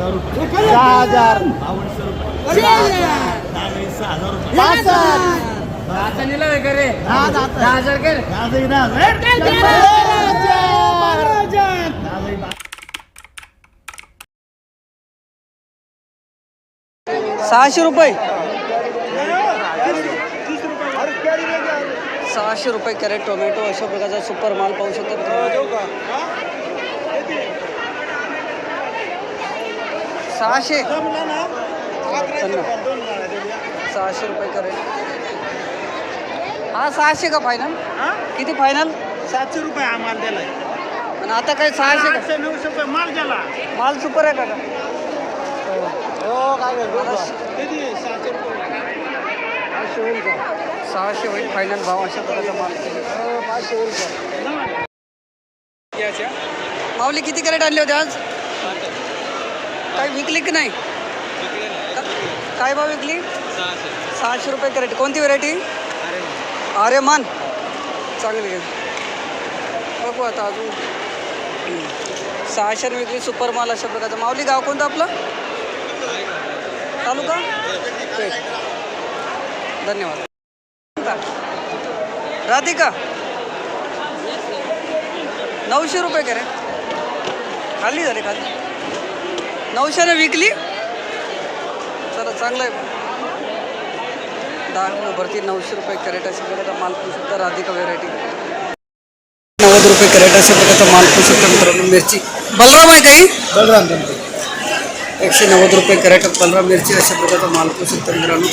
दहा हजार. सहाशे रुपये. सहाशे रुपये कॅरेट टोमॅटो अशा प्रकारचा सुपर माल पाहू शकतो. सहाशे. सहाशे रुपये कॅरेट हा सहाशे का फायनल किती फायनल सातशे रुपये आम्हाला दिलाय. आणि आता काय सहाशे नऊशे रुपये माल गेला. माल सुपर आहे का? हो सहाशे होईल का? सहाशे होईल फायनल भाव अशा प्रकारचा माल. पाचशे होईल का? माऊली किती कॅरेट आणले होते आज? काय विकली की नाही? काय भाव विकली? सहाशे रुपये कॅरेट. कोणती व्हरायटी अरे मान चांगली बघू आता अजून. सहाशे विकली सुपर माल अशा प्रकारचा. माऊली गाव कोणतं आपलं? तालुका? धन्यवाद. राधिका. नऊशे रुपये कॅरेट. खाली झाले खाली. नऊशेने विकली? चला चांगलं आहे. दहा किलो भरती नऊशे रुपये कॅरेट अशा प्रकारचा माल पाहू शकता राधिका व्हेरायटी नव्वद रुपये कॅरेट प्रकारचा माल पाहू शकता मित्रांनो मिरची. बलराम आहे काही बलराम एकशे नव्वद रुपये कॅरेट बलराम मिरची अशा प्रकारचा माल पाहू शकता मित्रांनो.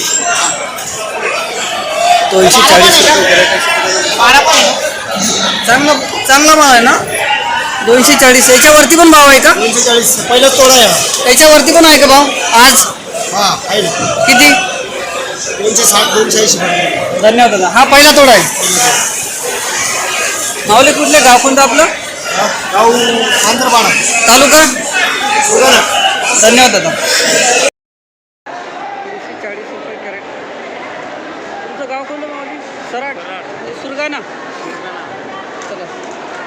दोनशे चाळीस रुपये कॅरेट अशा प्रकारचा चांगला चांगला भाव आहे ना? दोनशे चाळीस याच्यावरती पण भाव आहे का? दोनशे चाळीस पहिला तोडा आहे याच्यावरती पण आहे का भाव? आज? हा आहे ना. किती? दोनशे साठ दोनशे ऐंशी पर्यंत. धन्यवाद दादा. हा पहिला तोडा आहे. माऊली कुठले? गाव कोणतं आपलं? हा, गाव आंध्रपाडा. तालुका? धन्यवाद दादा. तुमचं गाव कोणतं माऊली सराट. सुरगाणा.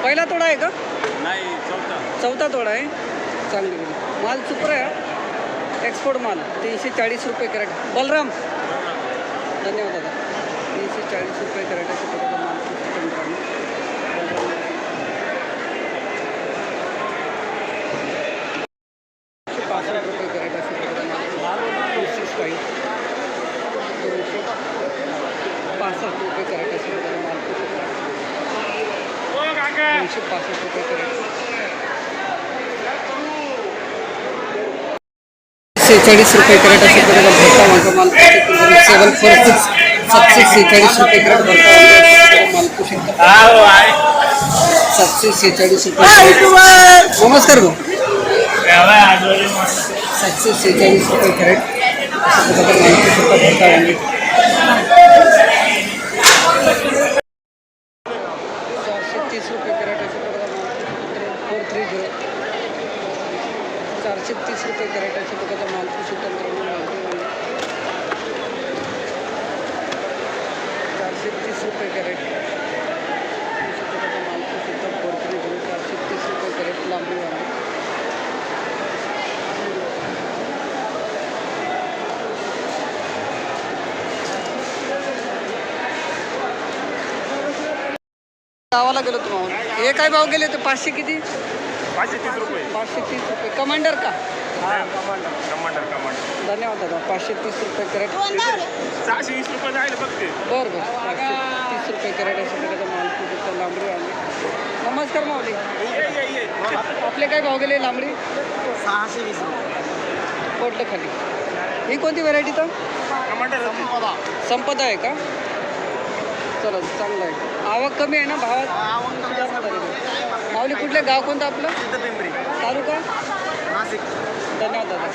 पहिला तोडा आहे का? नाही चौथा. चौथा तोडा आहे. चांगली. माल सुपर आहे. एक्सपोर्ट माल. तीनशे चाळीस रुपये कॅरेट. बलराम. धन्यवाद दादा. तीनशे चाळीस रुपये कॅरेट अशा प्रकारचा माल पुस्तक मित्रांनो. एकशे पासष्ट रुपये कॅरेट अशा प्रकारचा माल तीनशे फाईव्ह दोनशे पासष्ट रुपये कॅरेट अशा प्रकारचा माल दोनशे पासष्ट रुपये कॅरेट सेहेचाळीस रुपये कॅरेट अशा प्रकारचा भरता माझा माल सेवन फोर सिक्स सातशे सेहेचाळीस रुपये कॅरेट भरता वांगा माल सातशे सेहेचाळीस रुपये नमस्कार भाऊ. सातशे सेहेचाळीस रुपये कॅरेट. अशा प्रकारचा माल पोषण भरता वांगे चारशे तीस रुपये कॅरेट अशा प्रकारचा फोर थ्री झिरो चारशे तीस रुपये कॅरेट अशा प्रकारचा माल कृषी तंत्रज्ञान चारशे तीस रुपये कॅरेट अशा प्रकारचा माल कृषी फोर चारशे तीस रुपये कॅरेट. लांबी वाली गावाला गेलो तुम्हाला हे काय भाव गेले ते पाचशे किती? पाचशे तीस रुपये. पाचशे तीस रुपये. कमांडर का? हा कमांडर कमांडर कमांडर धन्यवाद दादा. पाचशे तीस रुपये कॅरेट. सहाशे वीस रुपये जायला बघते. बरं बरं. पाचशे तीस रुपये कॅरेट अशा प्रकारचा माल लांबडी आली नमस्कार माऊली. ये ये ये आपले काय भाव गेले लांबडी? सहाशे वीस रुपये. पोटलं खाली. ही कोणती व्हरायटी तर? कमांडर संपदा. आहे का? चला चांगलं आहे. आवक कमी आहे ना भावात? आहे. माऊली कुठले गाव कोणतं आपलं? पिंपरी. तालुका? नाशिक. धन्यवाद दादा.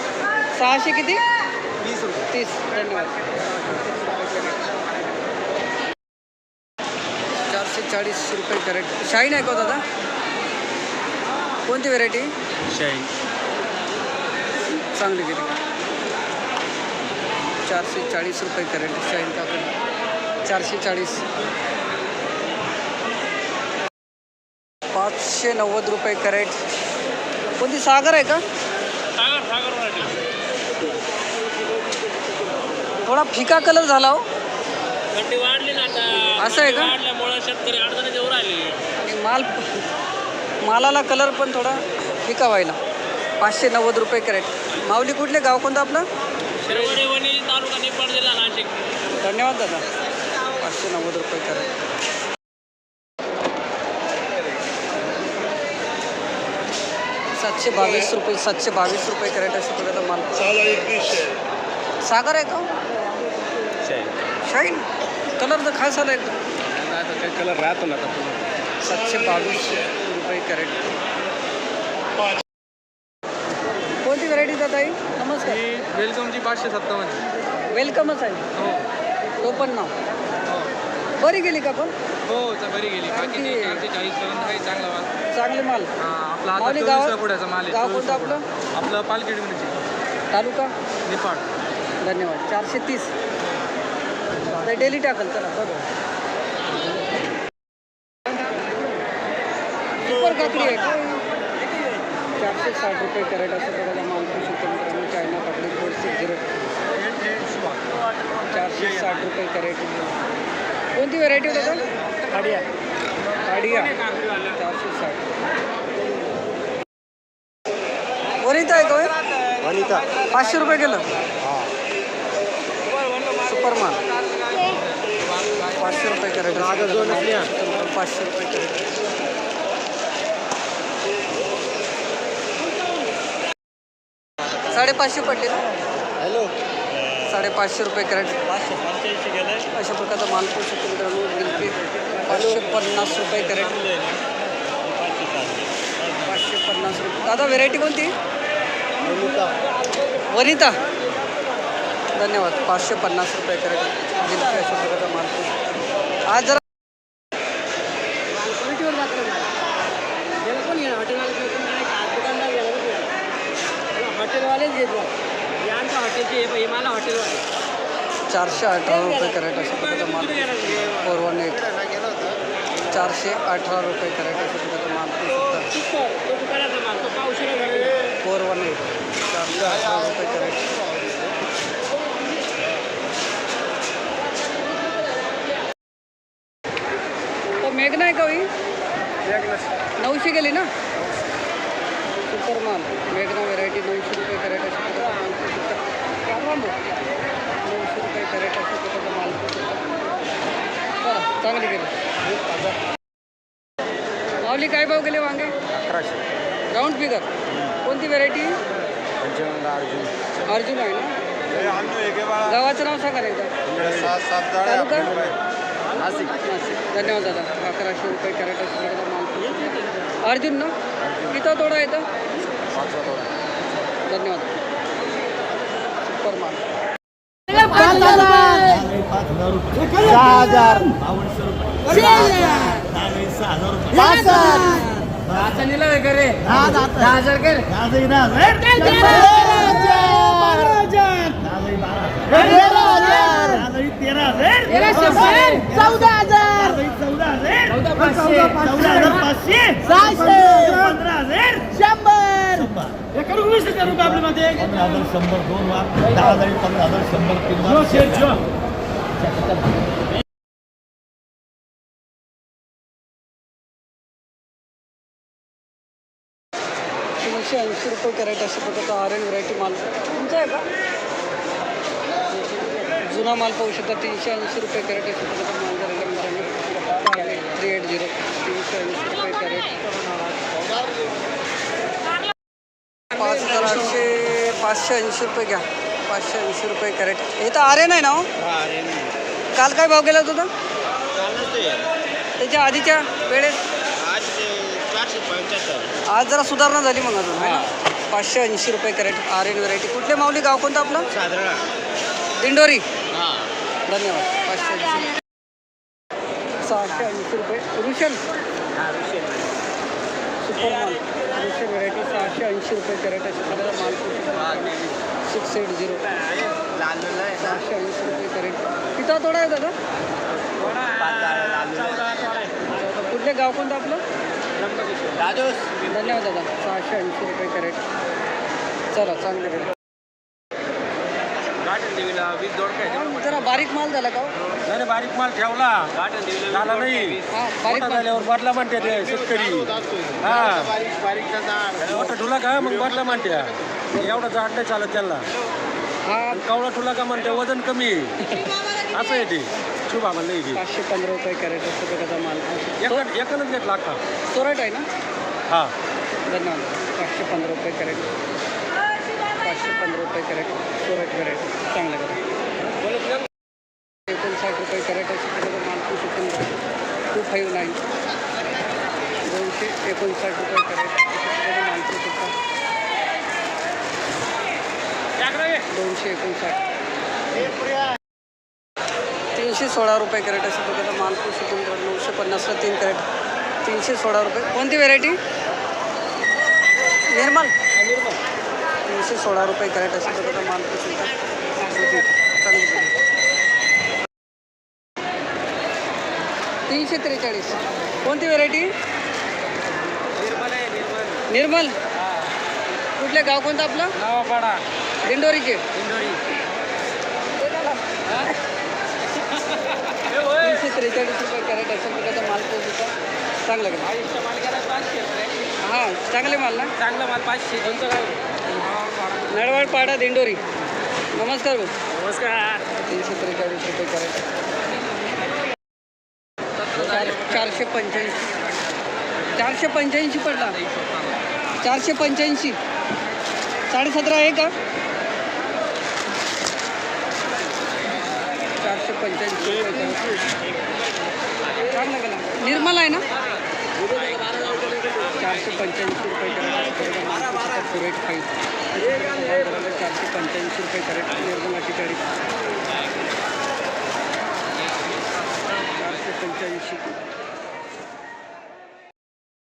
सहाशे किती? वीस रुपये. तीस. धन्यवाद. चारशे चाळीस रुपये कॅरेट. शाईन आहे का हो दादा? कोणती व्हेरायटी शाही. चांगली गेली. चारशे चाळीस रुपये कॅरेट शाईन काकडी चारशे चाळीस. पाचशे नव्वद रुपये करेट. कोणती सागर आहे का? सागर सागर थोडा फिका कलर झाला हो. थंडी वाढली ना आता. असं आहे का? शेतकरी अडचणी जवळ आले माल मालाला कलर पण थोडा फिका व्हायला. पाचशे नव्वद रुपये करेट. माऊली कुठले गाव कोणतं आपलं? तालुका निपाड जिल्हा नाशिक. धन्यवाद दादा. पाचशे नव्वद रुपये करेट. सातशे बावीस रुपये सातशे बावीस रुपये कॅरेट अशा प्रकारचा माल. सागर आहे का? शाईन कलर तर खास आला एकदम कलर राहतो ना आता सातशे बावीस रुपये कॅरेट. कोणती व्हरायटी जात आहे नमस्कार. वेलकमची पाचशे सत्तावन्न. वेलकमच आहे. हो. तो पण नाव. बरी गेली का पण? हो चा बरी गेली. बाकी आणखी- चारशे चाळीस पर्यंत काही चांगला माल. चांगले माल. हा, आपला आता माऊली गाव पुढ्याचा माल आहे गाव चोवीस कोणतं आपलं? पुढं. आपलं पालखेड मिरची. तालुका? निपाड धन्यवाद. चारशे तीस. डेली टाकल चला बघा. सुपर काकडी आहे. का चारशे साठ रुपये कॅरेट असं बघायला शकतो मित्रांनो चायना काकडी फोर सिक्स झिरो. चारशे साठ रुपये कॅरेट. कोणती व्हरायटी होतं काडिया. काडिया. चारशे साठ. वरिता आहे? वनिता. पाचशे रुपये गेलं सुपर माल पाचशे रुपये कॅरेट पाचशे रुपये कॅरेट साडेपाचशे पडले ना? हॅलो. साडेपाचशे रुपये कॅरेट. अशा प्रकारचा माल पोहोचू शकतो मित्रांनो गिलकी पाचशे पन्नास रुपये कॅरेट. पाचशे पन्नास रुपये. दादा व्हेरायटी कोणती? वनिता. धन्यवाद पाचशे पन्नास रुपये कॅरेट. गिलकी अशा प्रकारचा माल पोहोचू आज जरा हॉटेलवालेच घेतो यांच्या हॉटेलचे मला हॉटेलवाले चारशे अठरा रुपये कॅरेट प्रकारचा माल. Four one eight. चारशे अठरा रुपये कॅरेट प्रकारचा माल. तो तो फोर वन एट. चारशे अठरा रुपये कॅरेट. तो मेघना आहे का होई? नऊशे गेली ना? सुपर माल. मेघना व्हेरायटी नऊशे रुपये कॅरेट नऊशे रुपये कॅरेट माल. चला चांगली गेली माऊली काय भाव गेले वांगे? अकराशे. राऊंड फिगर कोणती व्हेरायटी अर्जुन. अर्जुन आहे ना? गावाचं नाव सांगा एकदा. नाशिक. नाशिक. धन्यवाद दादा. अकराशे रुपये कॅरेट माल. अर्जुन. ना? किती तोडा येतं धन्यवाद. माल सहा हजार. चौदा हजार. चौदा हजार. पाचशे. सहाशे. पंधरा हजार. शंभर. शंभर दोन लाख दहा हजार पंधरा हजार शंभर तीन लाख. तीनशे ऐंशी रुपये कॅरेट अशा प्रकारचा आर एन व्हरायटी माल. तुमचा आहे का? जुना माल पाहू शकता तीनशे ऐंशी रुपये कॅरेट अशा प्रकारचा माल झालेला मित्रांनो थ्री एट झिरो तीनशे ऐंशी रुपये कॅरेट. पाचशे ऐंशी रुपये घ्या. पाचशे ऐंशी रुपये कॅरेट. हे तर आर्यन आहे ना हो? काल काय भाव गेला होता त्याच्या आधीच्या वेळेस? आज जरा सुधारणा झाली मग अजून ना? पाचशे ऐंशी रुपये कॅरेट आर एन व्हरायटी कुठले माऊली गाव कोणतं आपलं? दिंडोरी. धन्यवाद. पाचशे ऐंशी सहाशे ऐंशी रुपये. रुशन सुपर माल व्हरायटी सहाशे ऐंशी रुपये कॅरेट असे माल सिक्स एट झिरो सहाशे ऐंशी रुपये कॅरेट किती तोडा आहे दादा. कुठले गाव कोणतं आपलं? धन्यवाद दादा. सहाशे ऐंशी रुपये कॅरेट चला चांगलं जरा बारीक माल झाला का हो? नाही नाही, बारीक माल ठेवला. झाला नाही. बारीक मोठा झाल्यावर बदला म्हणते ते शेतकरी. हा. मोठा ठुला का? मग बदला म्हणते. एवढा जाड नाही चालत त्यांना. हा. कवळा ठुला का म्हणते? वजन कमी आहे. असं आहे ते. शुभा म्हणलं आहे पाचशे पंधरा रुपये कॅरेट असतो बघा माल. ते एक एकच घेतला अख्खा सोरट आहे ना? हा. धन्यवाद. पाचशे पंधरा रुपये कॅरेट. पाचशे पंधरा रुपये कॅरेट. सोरट कॅरेट. चांगलं करा साठ रुपये कॅरेट असं बघा माल two second two five nine. दोनशे एकोणसाठ रुपये कॅरेट माल टू सेकंड दोनशे एकोणसाठ. तीनशे सोळा रुपये कॅरेट अशा प्रकारचा मालपूर सिकंदर नऊशे पन्नासला तीन कॅरेट. तीनशे सोळा रुपये. कोणती व्हेरायटी निर्मल. तीनशे सोळा रुपये कॅरेट अशा प्रकारचा मालपूर सिकंदर चांगली क्वालिटी. तीनशे त्रेचाळीस. कोणती व्हेरायटी निर्मल. कुठले गाव कोणतं आपलं? नावापाडा. दिंडोरीचे. इंदोरी तीनशे त्रेचाळीस रुपये कॅरेट अशा प्रकारचा माल पोहोचतो चांगलं का? हां चांगले माल ना? चांगला माल पाचशे. दोनचं काय? नळवाड पाडा दिंडोरी. नमस्कार भाऊ. नमस्कार. तीनशे त्रेचाळीस रुपये कॅरेट चारशे पंच्याऐंशी. चारशे पंच्याऐंशी पडला. चारशे पंच्याऐंशी. साडेसतरा आहे का? चारशे पंच्याऐंशी. निर्मल आहे ना? चारशे पंच्याऐंशी रुपये रेट पाहिजे चारशे पंच्याऐंशी रुपये करेक्ट निर्मलाची तारीख चारशे पंच्याऐंशी.